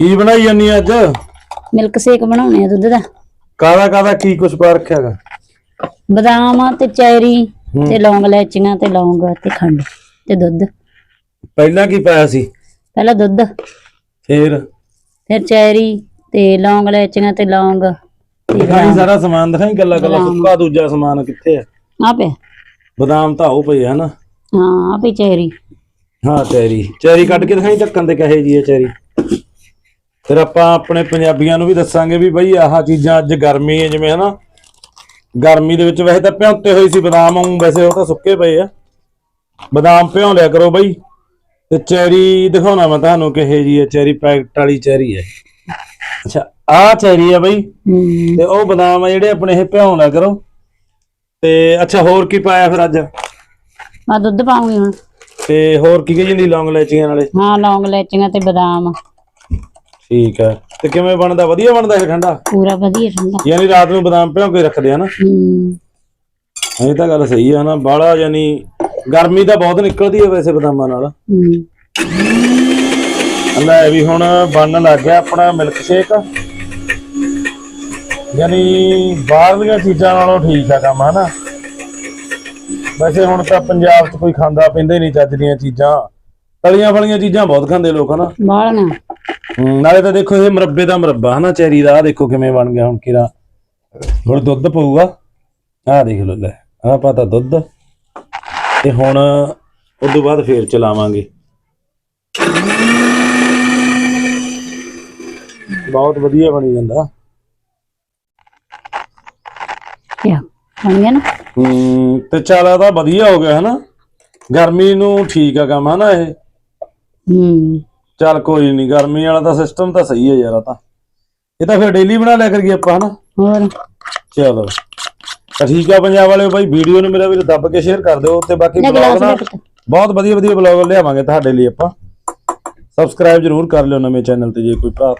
ਕੀ ਬਣਾਈ ਜਾਨੀ ਅੱਜ? ਮਿਲਕ ਸ਼ੇਕ ਬਣਾਉਣੇ ਆ ਦੁੱਧ ਦਾ। ਕਾਦਾ ਕਾਦਾ ਕੀ ਕੁਛ ਪਾ ਰੱਖਿਆਗਾ ਬਦਾਮ ਤੇ ਚੈਰੀ ਤੇ ਲੌਂਗ ਲੈਚੀਆਂ ਤੇ ਲੌਂਗ ਤੇ ਖੰਡ ਤੇ ਦੁੱਧ। ਪਹਿਲਾਂ ਕੀ ਪਾਇਆ ਸੀ? ਪਹਿਲਾਂ ਦੁੱਧ ਫੇਰ? ਫਿਰ ਚੈਰੀ ਤੇ ਲੌਂਗ ਲੈਚੀਆਂ ਤੇ ਲੌਂਗ ਦਿਖਾਈ ਸਾਰਾ ਸਮਾਨ ਦਿਖਾਈ ਗੱਲਾ ਗੱਲਾ ਸੁੱਕਾ ਦੂਜਾ ਸਮਾਨ ਕਿੱਥੇ ਆ? ਆ ਪਿਆ। ਬਦਾਮ ਤਾਂ ਉਹ ਪਏ ਆ ਨਾ। ਹਾਂ ਆ ਪਈ ਚੈਰੀ। ਹਾਂ ਚੈਰੀ। ਚੈਰੀ ਕੱਢ ਕੇ ਦਿਖਾਈ ਢੱਕਣ ਤੇ ਕਹੇ ਜੀ ਇਹ ਚੈਰੀ? ਫਿਰ ਆਪਾਂ ਆਪਣੇ ਪੰਜਾਬੀਆਂ ਨੂੰ ਵੀ ਦੱਸਾਂਗੇ ਵੀ ਬਈ ਆਹ ਚੀਜ਼ਾਂ ਅੱਜ ਗਰਮੀ ਹੈ ਜਿਵੇਂ ਹਨਾ। ਗਰਮੀ ਦੇ ਵਿੱਚ ਵੈਸੇ ਤਾਂ ਭਿਉਂਤੇ ਹੋਏ ਸੀ ਬਦਾਮ ਆਉਂ ਵੈਸੇ ਉਹ ਤਾਂ ਸੁੱਕੇ ਪਏ ਆ। ਬਦਾਮ ਭਿਉਂ ਲਿਆ ਕਰੋ ਬਈ। ਤੇ ਚੈਰੀ ਦਿਖਾਉਣਾ ਮੈਂ ਤੁਹਾਨੂੰ ਕਿਹੇ ਜੀ ਹੈ ਚੈਰੀ ਪੈਕਟ ਵਾਲੀ ਚੈਰੀ ਹੈ। ਅੱਛਾ ਆਹ ਚੈਰੀ ਹੈ ਬਈ। ਤੇ ਉਹ ਬਦਾਮ ਆ ਜਿਹੜੇ ਆਪਣੇ ਇਹ ਭਿਉਂ ਲਿਆ ਕਰੋ। ਤੇ ਅੱਛਾ ਹੋਰ ਕੀ ਪਾਇਆ ਫਿਰ ਅੱਜ? ਆ ਦੁੱਧ ਪਾਉਂਗੀ ਹੁਣ। ਤੇ ਹੋਰ ਕੀ ਕੀ ਜਿੰਦੀ ਲੌਂਗ ਲੈਚੀਆਂ ਨਾਲੇ? ਹਾਂ ਲੌਂਗ ਲੈਚੀਆਂ ਤੇ ਬਦਾਮ। ਠੀਕ ਹੈ। ਤੇ ਕਿਵੇਂ ਬਣਦਾ? ਵਧੀਆ ਬਣਦਾ ਇਹ ਠੰਡਾ? ਪੂਰਾ ਵਧੀਆ ਠੰਡਾ। ਯਾਨੀ ਰਾਤ ਨੂੰ ਬਦਾਮ ਭਿਓ ਕੇ ਰੱਖਦੇ ਆ ਨਾ? ਹੂੰ। ਇਹ ਤਾਂ ਗੱਲ ਸਹੀ ਆ ਨਾ ਬਾਹਲਾ ਯਾਨੀ ਗਰਮੀ ਤਾਂ ਬਹੁਤ ਨਿਕਲਦੀ ਹੈ ਵੈਸੇ ਬਦਾਮਾਂ ਨਾਲ। ਹੂੰ। ਲੈ ਵੀ ਹੁਣ ਬਣਨ ਲੱਗ ਗਿਆ ਆਪਣਾ ਮਿਲਕ ਸ਼ੇਕ ਯਾਨੀ ਬਾਹਰਲੀਆਂ ਚੀਜ਼ਾਂ ਨਾਲੋਂ ਠੀਕ ਆ ਕੰਮ ਹਨਾ? ਵੈਸੇ ਹੁਣ ਤਾਂ ਪੰਜਾਬ 'ਚ ਕੋਈ ਖਾਂਦਾ ਪੀਂਦਾ ਹੀ ਨਹੀਂ ਚੱਜ ਦੀਆਂ ਚੀਜ਼ਾਂ। ਤਲੀਆਂ ਫਲੀਆਂ ਚੀਜ਼ਾਂ ਬਹੁਤ ਖਾਂਦੇ ਲੋਕ ਹਨਾ? ਹਮ, ਨਾਲੇ ਤਾਂ ਦੇਖੋ ਇਹ ਮੁਰੱਬੇ ਦਾ ਮੁਰੱਬਾ ਹਨਾ ਚੈਰੀ ਦਾ ਦੇਖੋ ਕਿਵੇਂ ਬਣ ਗਿਆ ਹੁਣ ਕਿਰਾ ਹੁਣ ਦੁੱਧ ਪਊਗਾ ਆਹ ਦੇਖ ਲਓ ਲੈ ਆਹ ਪਾਤਾ ਦੁੱਧ। ਤੇ ਹੁਣ ਉਸ ਤੋਂ ਬਾਅਦ ਫੇਰ ਚਲਾਵਾਂਗੇ। ਬਹੁਤ ਵਧੀਆ ਬਣੀ ਜਾਂਦਾ। ਕਿਆ ਬਣ ਗਿਆ ਨਾ? ਹੂੰ ਤੇ ਚੱਲ ਤਾਂ ਵਧੀਆ ਹੋ ਗਿਆ ਹਨਾ। ਗਰਮੀ ਨੂੰ ਠੀਕ ਆ ਕੰਮ ਹਨਾ ਇਹ। ਹੂੰ। ਚੱਲ ਕੋਈ ਨਹੀਂ ਗਰਮੀ ਵਾਲਾ ਤਾਂ ਸਿਸਟਮ ਤਾਂ ਸਹੀ ਹੈ ਯਾਰ ਆ ਤਾਂ। ਇਹ ਤਾਂ ਫਿਰ ਡੇਲੀ ਬਣਾ ਲਿਆ ਕਰੀਏ ਆਪਾਂ ਹਨਾ? ਹੋਰ? ਚਲੋ। ਤਾਂ ਠੀਕ ਆ ਪੰਜਾਬ ਵਾਲਿਓ ਬਾਈ ਵੀਡੀਓ ਨੂੰ ਮੇਰਾ ਵੀਰ ਦੱਬ ਕੇ ਸ਼ੇਅਰ ਕਰ ਦਿਓ ਤੇ ਬਾਕੀ ਬਲੌਗ ਨਾ। ਬਹੁਤ ਵਧੀਆ ਵਧੀਆ ਬਲੌਗ ਲਿਆਵਾਂਗੇ ਤੁਹਾਡੇ ਲਈ ਆਪਾਂ। ਸਬਸਕ੍ਰਾਈਬ ਜਰੂਰ ਕਰ ਲਿਓ ਨਵੇਂ ਚੈਨਲ ਤੇ ਜੇ ਕੋਈ ਭਰਾ